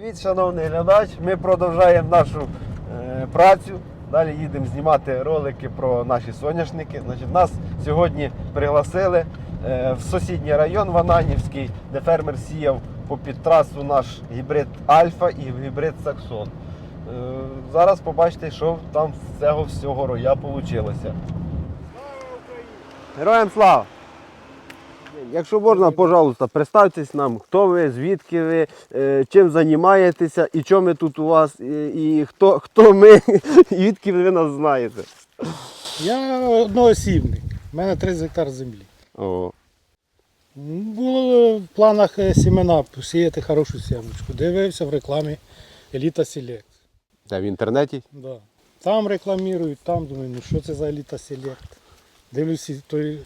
Привіт, шановний глядач. Ми продовжуємо нашу е, працю. Далі їдемо знімати ролики про наші соняшники. Значить, нас сьогодні пригласили е, в сусідній район Вананівський, де фермер сіяв попід трасу наш гібрид Альфа і гібрид Саксон. Е, зараз побачите, що там з цього всього роя вийшло. Героям слава! Якщо можна, пожалуйста, представтесь нам, хто ви, звідки ви, е, чим займаєтеся і чому ми тут у вас, і, хто, хто ми, і відки ви нас знаєте. Я одноосібник. У мене 30 гектар землі. О, Було в планах е, сімена посіяти хорошу сімочку. Дивився в рекламі Еліта Селект. це в інтернеті. Да. Там рекламують, там думаю, ну що це за Еліта Селект. Дивлюся, той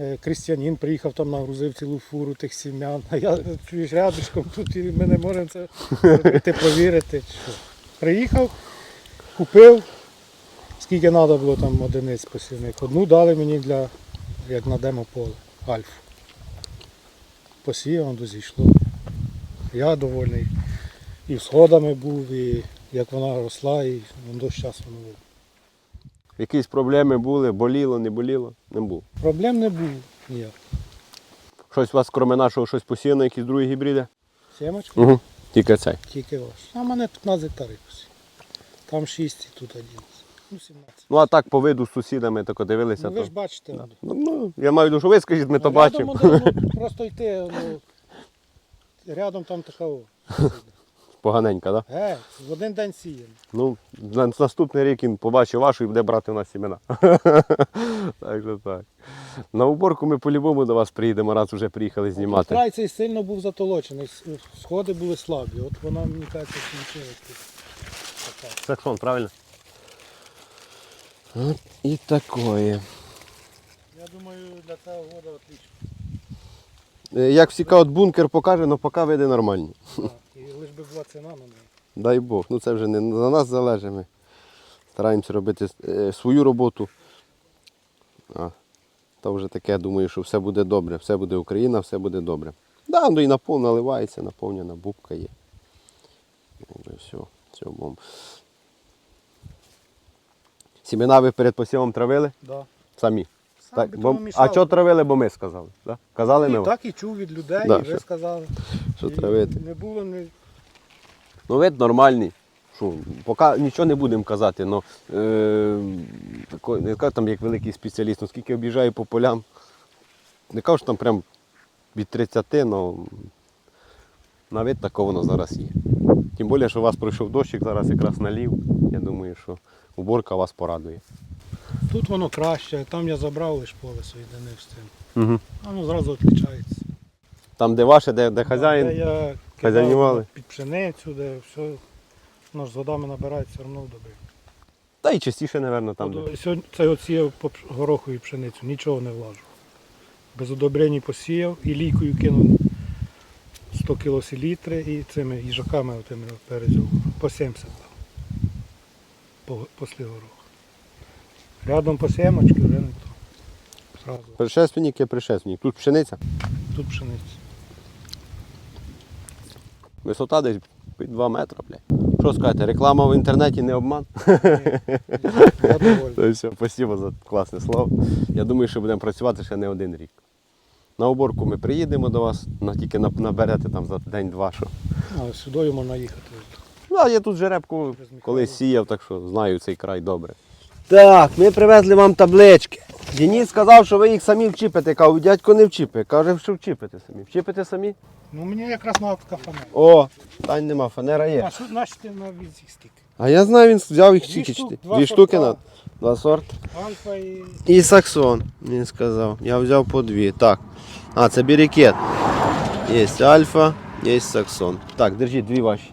е, крістіанін приїхав там нагрузив цілу фуру тих сім'ян. А я чуєш рядышком тут і ми не можемо це зробити, провірити. чи що. Приїхав, купив, скільки треба було там одиниць посівних. Одну дали мені для, як на демополе, альфу. Посіяв, воно зійшло. Я довольний. І сходами був, і як вона росла, і воно зараз воно. було. Якісь проблеми були, боліло, не боліло, не було. Проблем не було ніяк. Щось у вас, крім нашого, щось посіяно, якісь другі гібриди? Сімочка Угу. Тільки цей. тільки ваш. А мене 15 гектарів посів. Там 6 і тут 11. Ну, 17. Ну а так по виду з сусідами тако дивилися. Ну, ви то... ж бачите. Да. Ну, ну, я маю дуже ви скажіть, ми то Ну, рядом бачимо. ну, просто йти, ну, рядом там така. Поганенька, так? Да? Е, в один день сіємо. Ну, на наступний рік він побачить вашу і буде брати у нас сімена. так що так. На уборку ми по-любому до вас приїдемо, раз вже приїхали знімати. Край цей сильно був затолочений, сходи були слабі. От вона, мені кажеться, тут. Саксон, правильно? От і такое. Я думаю, для цього года отлично. Е, Як всі кажуть, бункер покаже, але поки види нормальні. Би була ціна на неї. Дай Бог. Ну це вже не на нас залежить. Ми стараємося робити е, свою роботу. А, то вже таке, думаю, що все буде добре, все буде Україна, все буде добре. Да, ну і напов наливається, наповнена бубка є. Якби все, все бомба. Сімена ви перед посівом травили? Да. Самі. Сам Так, бо, а що травили, бо ми сказали. Да? Казали ми, І вам, так і чув від людей, Да, і ви що- сказали. що І травити. Не було ні. Ну, вид нормальний. Що, поки нічого не будемо казати, але е, тако, не кажу там як великий спеціаліст, ну, скільки об'їжджаю по полям. Не кажу, що там прям від 30, але на вид такого воно зараз є. Тим більше, що у вас пройшов дощик, зараз якраз налів. Я думаю, що уборка вас порадує. Тут воно краще, там я забрав лиш поле з цим. Угу. Воно зразу відрізняється. Там, де ваше, де, де хазяїн. Де я кидав під пшеницю, де все, воно ж з водами набирається все одно добре. Та й частіше, мабуть, там. Де. Сьогодні це от сіяв по гороху і пшеницю, нічого не влажу. Без удобрень посіяв і лійкою кинув 100 кг селітри і цими їжаками отими перезю по 70 дав. По, після гороху. Рядом по семочки вже не то. Зразу. Предшественник є предшественник. Тут пшениця. Тут пшениця. Висота десь під 2 метри, блядь. Що скажете, реклама в інтернеті не обман? То все, спасибо за класне слово. Я думаю, що будемо працювати ще не один рік. На уборку ми приїдемо до вас, на, тільки наберете там за день-два. Що. А, сюди можна їхати. Ну, а я тут жеребку колись сіяв, так що знаю цей край добре. Так, ми привезли вам таблички. Денис сказав, що ви їх самі вчіпите. Кажу, дядько не вчіпи. Каже, що вчіпите самі. Вчіпите самі? Ну мені якраз на така фанера. О, тань нема, фанера є. А що значить ти на візі скільки? А я знаю, він взяв їх Дві стільки. штук- два Дві штуки сорта. на два сорти. Альфа і І саксон, він сказав. Я взяв по дві. Так. А, це бірікет. Є альфа, є саксон. Так, держіть дві ваші.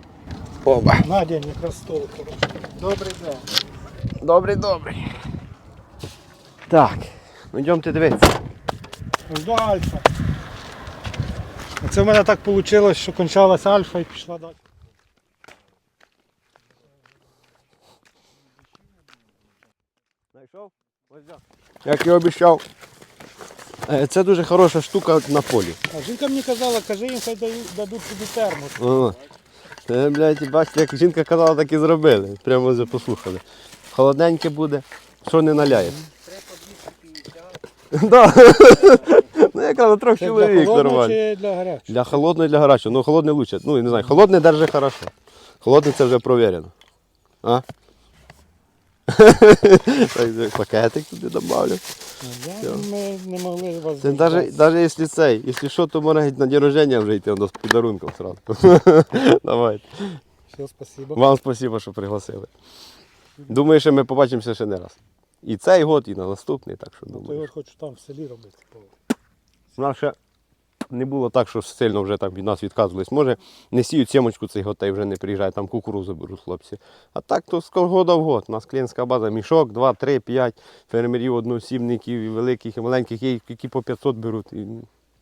Оба. Надя якраз стол хороший. Добрий день. Добрий, добрий. Так. Ну йдемте дивитися. Ось до альфа. Це в мене так вийшло, що кончалась альфа і пішла далі. Знайшов? Як і обіцяв. Е, Це дуже хороша штука на полі. А жінка мені казала, кажи їм, хай дають- дадуть тобі термос. О, Це, блядь, бачите, як жінка казала, так і зробили. Прямо вже послухали. Холодненьке буде, що не наляє. Да. Ну, якраз трьох Це для чоловік нормально. чи для гарячого? Для холодного і для гарячого. Ну, холодне лучше. Ну, я не знаю, холодне держи хорошо. Холодне це вже провірено. А? Так, Пакетик туди добавлю. Я, ми не могли вас Це навіть, навіть якщо цей, якщо що, то можна геть на день рождення вже йти до з подарунком сразу. Давайте. Все, спасибо. Вам спасибо, що пригласили. Думаю, що ми побачимося ще не раз. І цей год, і на наступний, так що То я от хочу там в селі робити. У нас ще не було так, що сильно вже там від нас відказувались. Може, не сіють сімочку цей год та й вже не приїжджають, там кукурузу беруть хлопці. А так то з года в год. У нас клієнтська база мішок, 2, 3, 5 фермерів, односібників, і великих, і маленьких, є, які по 500 беруть. І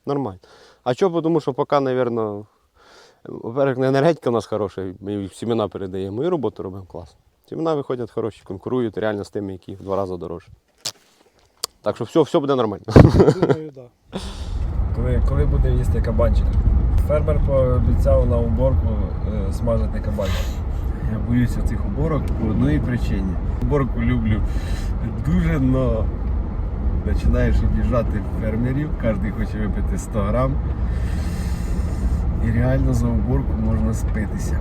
нормально. А чого? Тому що поки, мабуть, во-первых, енергетика у нас хороша, ми їх сімена передаємо і роботу робимо класно. Сімена виходять хороші, конкурують реально з тими, які в два рази дорожче. Так що все, все буде нормально. Думаю, так. Да. Коли, коли буде їсти кабанчик? Фермер пообіцяв на уборку е, смажити кабанчик. Я боюся цих уборок по одній причині. Уборку люблю дуже, но починаєш об'їжджати фермерів, кожен хоче випити 100 грам. І реально за уборку можна спитися.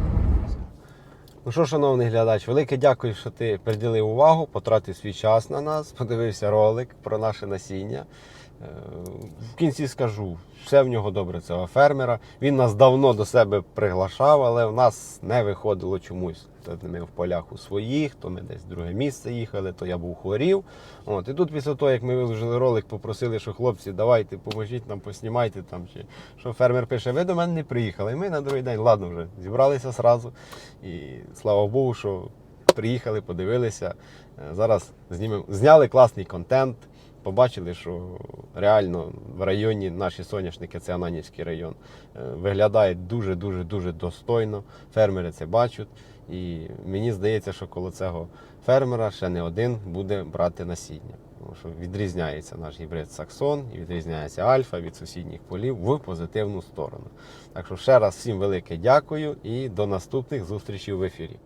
Ну що, шановний глядач, велике дякую, що ти приділив увагу, потратив свій час на нас, подивився ролик про наше насіння. Е, В кінці скажу, все в нього добре цього фермера. Він нас давно до себе приглашав, але в нас не виходило чомусь. То ми в полях у своїх, то ми десь в друге місце їхали, то я був хворів. От, і тут після того, як ми виложили ролик, попросили, що хлопці, давайте, поможіть нам, поснімайте там. Чи що фермер пише, ви до мене не приїхали. І ми на другий день, ладно, вже зібралися зразу. І слава Богу, що приїхали, подивилися. Е, Зараз знімемо, зняли класний контент. Побачили, що реально в районі наші соняшники, це Ананівський район, е, виглядає дуже дуже дуже достойно. Фермери це бачать. І мені здається, що коло цього фермера ще не один буде брати насіння. Тому що відрізняється наш гібрид Саксон і відрізняється Альфа від сусідніх полів в позитивну сторону. Так що ще раз всім велике дякую і до наступних зустрічей в ефірі.